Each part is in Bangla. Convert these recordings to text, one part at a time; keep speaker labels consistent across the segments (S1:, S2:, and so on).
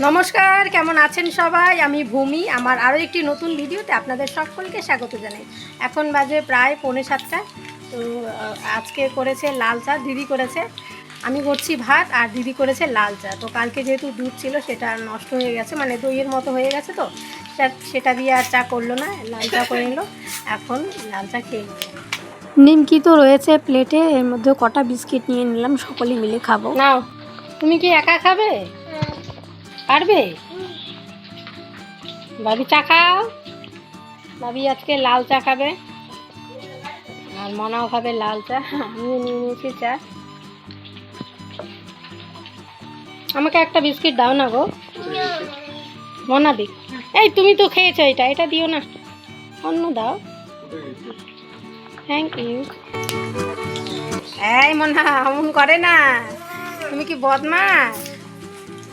S1: নমস্কার, কেমন আছেন সবাই? আমি ভূমি, আমার আরও একটি নতুন ভিডিওতে আপনাদের সকলকে স্বাগত জানাই। এখন বাজে প্রায় পৌনে সাতটা। তো আজকে করেছে লাল চা, দিদি করেছে। আমি করছি ভাত আর দিদি করেছে লাল চা। তো কালকে যেহেতু দুধ ছিল, সেটা নষ্ট হয়ে গেছে মানে দইয়ের মতো হয়ে গেছে তো। সেটা- দিয়ে আর চা করল না, লাল চা করে নিল। এখন লাল চা খেয়ে নেব নিমকি তো রয়েছে প্লেটে এর মধ্যে কটা বিস্কিট নিয়ে নিলাম সকলে মিলে খাব। নাও তুমি কি একা খাবে? পারবে? ভাবি চা খাও। ভাবি আজকে লাল চা খাবে। আর মনাও খাবে লাল চা আমিও নিয়ে নিয়েছি চা। আমাকে একটা বিস্কিট দাও না গো। মনা দিক। এই তুমি তো খেয়েছো এটা এটা দিও না। অন্য দাও। থ্যাংক ইউ এই মনা অমন করে না। তুমি কি বদমা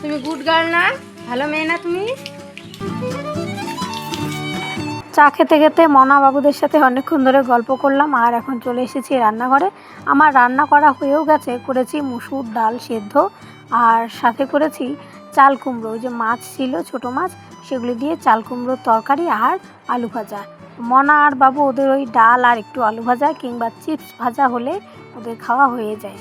S1: তুমি গুড গার্ল না? ভালো মেয়ে না তুমি? চা খেতে খেতে মনা বাবুদের সাথে অনেকক্ষণ ধরে গল্প করলাম আর এখন চলে এসেছি রান্নাঘরে। আমার রান্না করা হয়েও গেছে করেছি মুসুর ডাল সেদ্ধ আর সাথে করেছি চাল কুমড়ো। ওই যে মাছ ছিল ছোট মাছ সেগুলি দিয়ে চাল কুমড়োর তরকারি আর আলু ভাজা। মনা আর বাবু ওদের ওই ডাল আর একটু আলু ভাজা কিংবা চিপস ভাজা হলে ওদের খাওয়া হয়ে যায়।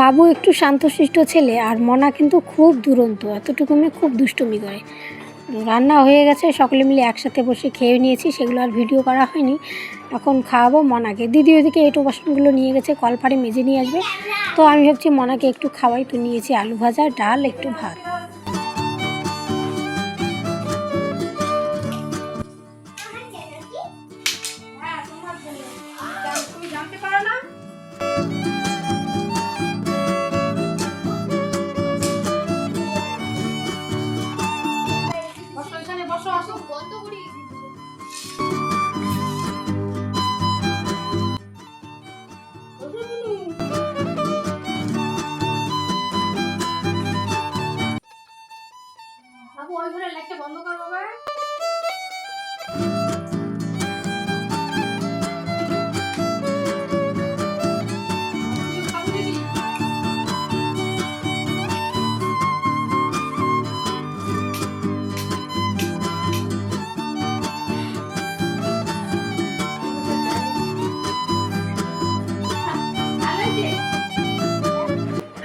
S1: বাবু একটু শান্তশিষ্ট ছেলে আর মনা কিন্তু খুব দুরন্ত, এতটুকু খুব দুষ্টুমি করে। রান্না হয়ে গেছে, সকলে মিলে একসাথে বসে খেয়ে নিয়েছি, সেগুলো আর ভিডিও করা হয়নি। এখন খাওয়াবো মনাকে। দিদি ওদিকে এটো বাসনগুলো নিয়ে গেছে, কলপাড়ে মেজে নিয়ে আসবে। তো আমি ভাবছি মনাকে একটু খাওয়াই। তো নিয়েছি আলু ভাজা, ডাল, একটু ভাত। বাবু ওই ঘরে লাইটটা বন্ধ কর বাবা।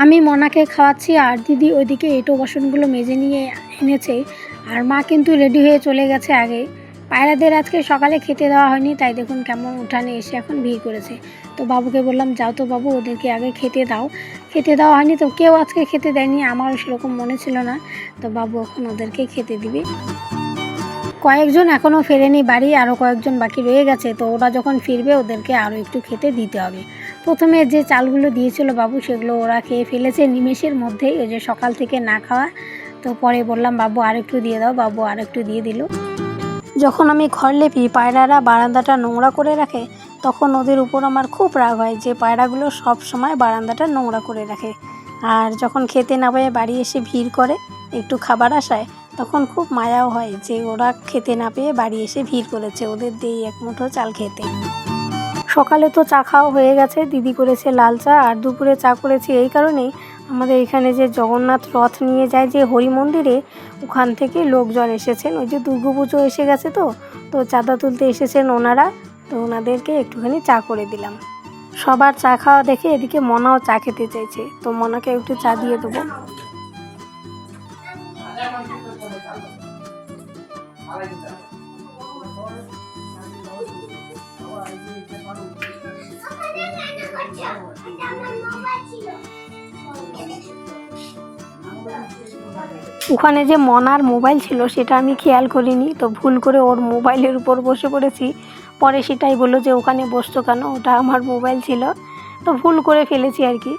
S1: আমি মনাকে খাওয়াচ্ছি আর দিদি ওইদিকে এঁটো বাসনগুলো মেজে নিয়ে এনেছে। আর মা কিন্তু রেডি হয়ে চলে গেছে আগে। পায়রাদের আজকে সকালে খেতে দেওয়া হয়নি, তাই দেখুন কেমন উঠানে এসে এখন ভিড় করেছে। তো বাবুকে বললাম, যাও তো বাবু, ওদেরকে আগে খেতে দাও। খেতে দেওয়া হয়নি তো কেউ আজকে খেতে দেয়নি, আমারও সেরকম মনে ছিল না। তো বাবু এখন ওদেরকে খেতে দিবে। কয়েকজন এখনও ফেরেনি বাড়ি আরও কয়েকজন বাকি রয়ে গেছে। তো ওরা যখন ফিরবে, ওদেরকে আরও একটু খেতে দিতে হবে। প্রথমে যে চালগুলো দিয়েছিল বাবু, সেগুলো ওরা খেয়ে ফেলেছে নিমেষের মধ্যেই ওই যে সকাল থেকে না খাওয়া, তো পরে বললাম, বাবু আর একটু দিয়ে দাও। বাবু আর একটু দিয়ে দিল। যখন আমি ঘর লেপি, পায়রারা বারান্দাটা নোংরা করে রাখে, তখন ওদের উপর আমার খুব রাগ হয় যে পায়রাগুলো সব সময় বারান্দাটা নোংরা করে রাখে। আর যখন খেতে না পেয়ে বাড়ি এসে ভিড় করে, একটু খাবার আসায়, তখন খুব মায়াও হয় যে ওরা খেতে না পেয়ে বাড়ি এসে ভিড় করেছে। ওদের দেই এক মুঠো চাল খেতে। সকালে তো চা খাওয়া হয়ে গেছে, দিদি করেছে লাল চা আর দুপুরে চা করেছি এই কারণেই। আমাদের এখানে যে জগন্নাথ রথ নিয়ে যায় যে হরি মন্দিরে, ওখান থেকে লোকজন এসেছেন। ওই যে দুর্গাপুজো এসে গেছে তো তো চাঁদা তুলতে এসেছেন ওনারা। তো ওনাদেরকে একটুখানি চা করে দিলাম। সবার চা খাওয়া দেখে এদিকে মনাও চা খেতে চাইছে। তো মনাকে একটু চা দিয়ে দেবো। ওখানে যে মনার মোবাইল ছিল, সেটা আমি খেয়াল করিনি। তো ভুল করে ওর মোবাইলের উপর বসে পড়েছি। পরে সেটাই বলল যে, ওখানে বসতো কেন? ওটা আমার মোবাইল ছিল। তো ভুল করে ফেলেছি আর কি।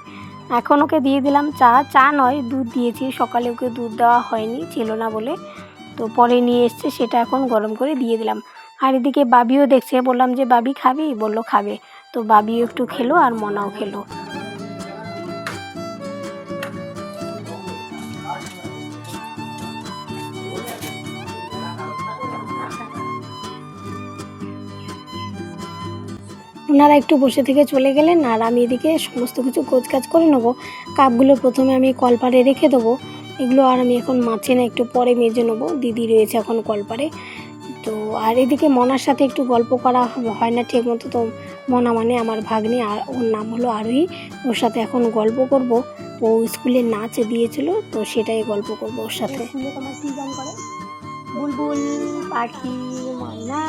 S1: এখন ওকে দিয়ে দিলাম চা। চা নয়, দুধ দিয়েছি। সকালে ওকে দুধ দেওয়া হয়নি, ছিল না বলে। তো পরে নিয়ে এসছে, সেটা এখন গরম করে দিয়ে দিলাম। আর এদিকে বাবিও দেখছে, বললাম যে, বাবি খাবি? বলল, খাবে। তো বাবিও একটু খেলো আর মনাও খেলো। ওনারা একটু বসে থেকে চলে গেলেন আর আমি এদিকে সমস্ত কিছু কাজ করে নেব। কাপগুলো প্রথমে আমি কলপারে রেখে দেবো। এগুলো আর আমি এখন মাছে না একটু পরে মেজে নেব। দিদি রয়েছে এখন কলপারে। তো আর এদিকে মনার সাথে একটু গল্প করা হয় না ঠিক মতো। তো মনা মানে আমার ভাগ্নে আর ওর নাম হলো আরোহী। ওর সাথে এখন গল্প করব। ও স্কুলে নাচ দিয়েছিল তো সেটাই গল্প করব ওর সাথে। তোমার কী গান করে? বুলবুল পাখি ময়না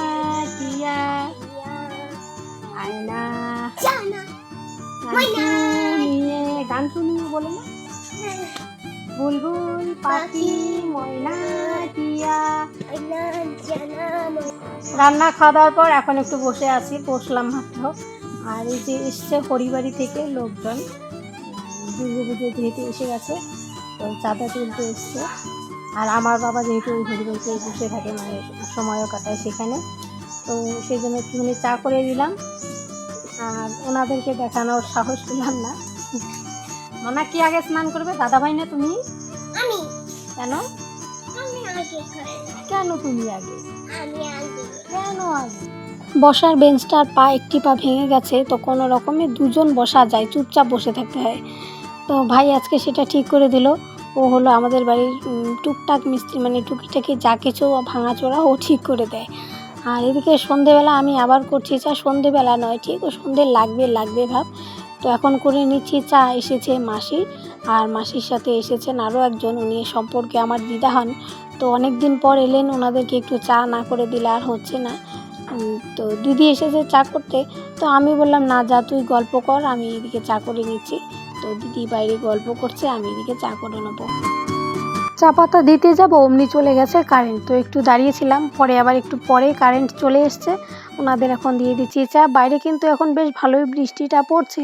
S1: টিয়া আয়না গান শুনিয়ে গান শুনিয়ে বলে না? বুলবুল, পাখি, ময়না, টিয়া। রান্না খাওয়া দাওয়ার পর এখন একটু বসে আছি, বসলাম মাত্র। আর এই যে এসছে হরিবাড়ি থেকে লোকজন। দুর্গা পুজো যেহেতু এসে গেছে, তো চাঁদা তুলতে এসছে। আর আমার বাবা যেহেতু ওই হরিবাড়িতে বসে থাকে মানে সময়ও কাটায় সেখানে। তো সেই জন্য একটুখানি চা করে দিলাম আর ওনাদেরকে দেখানোর সাহস পেলাম না। মনা কি আগে স্নান করবে? দাদা ভাই না তুমি?
S2: আমি।
S1: কেন?
S2: আমি আগে
S1: কেন তুমি আগে?
S2: আমি আগে।
S1: কেন আগে? বসার বেঞ্চটার পা একটি পা ভেঙে গেছে তো কোনো রকমে দুজন বসা যায় চুপচাপ বসে থাকতে হয়। তো ভাই আজকে সেটা ঠিক করে দিল। ও হলো আমাদের বাড়ির টুকটাক মিস্ত্রি মানে টুকিটাকি যা কিছু ভাঙাচোরা ও ঠিক করে দেয়। আর এদিকে সন্ধেবেলা আমি আবার করছি চা সন্ধেবেলা নয় ঠিক ও সন্ধে লাগবে লাগবে ভাব। তো এখন করে নিচ্ছি চা এসেছে মাসি আর মাসির সাথে এসেছেন আরও একজন, উনি সম্পর্কে আমার দিদা হন। তো অনেক দিন পর এলেন, ওনাদেরকে একটু চা না করে দিলে আর হচ্ছে না। তো দিদি এসেছে চা করতে, তো আমি বললাম, না যা, তুই গল্প কর, আমি এদিকে চা করে নিচ্ছি। তো দিদি বাইরে গল্প করছে, আমি এদিকে চা করে নেব। চা পাতা দিতে যাব, অমনি চলে গেছে কারেন্ট তো একটু দাঁড়িয়েছিলাম, পরে আবার একটু পরে কারেন্ট চলে এসছে। ওনাদের এখন দিয়ে দিচ্ছি চা, বাইরে কিন্তু এখন বেশ ভালোই বৃষ্টিটা পড়ছে।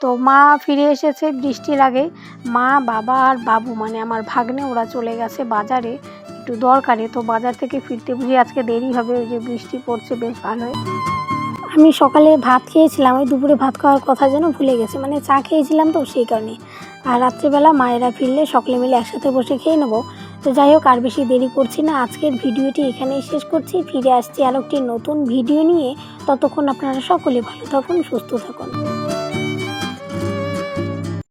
S1: তো মা ফিরে এসেছে বৃষ্টির আগে। মা, বাবা আর বাবু মানে আমার ভাগ্নে, ওরা চলে গেছে বাজারে। একটু দরকারে, তো বাজার থেকে ফিরতে বুঝি আজকে দেরি হবে, ওই যে বৃষ্টি পড়ছে, বেশ ভালোই। আমি সকালে ভাত খেয়েছিলাম, ওই দুপুরে ভাত খাওয়ার কথা যেন ভুলে গেছে মানে চা খেয়েছিলাম তো সেই কারণে। আর রাত্রেবেলা মায়েরা ফিরলে সকলে মিলে একসাথে বসে খেয়ে নেব। তো যাই হোক, আর বেশি দেরি করছি না, আজকের ভিডিওটি এখানেই শেষ করছি। ফিরে আসছি আর একটি নতুন ভিডিও নিয়ে। ততক্ষণ আপনারা সকলে ভালো থাকুন, সুস্থ থাকুন।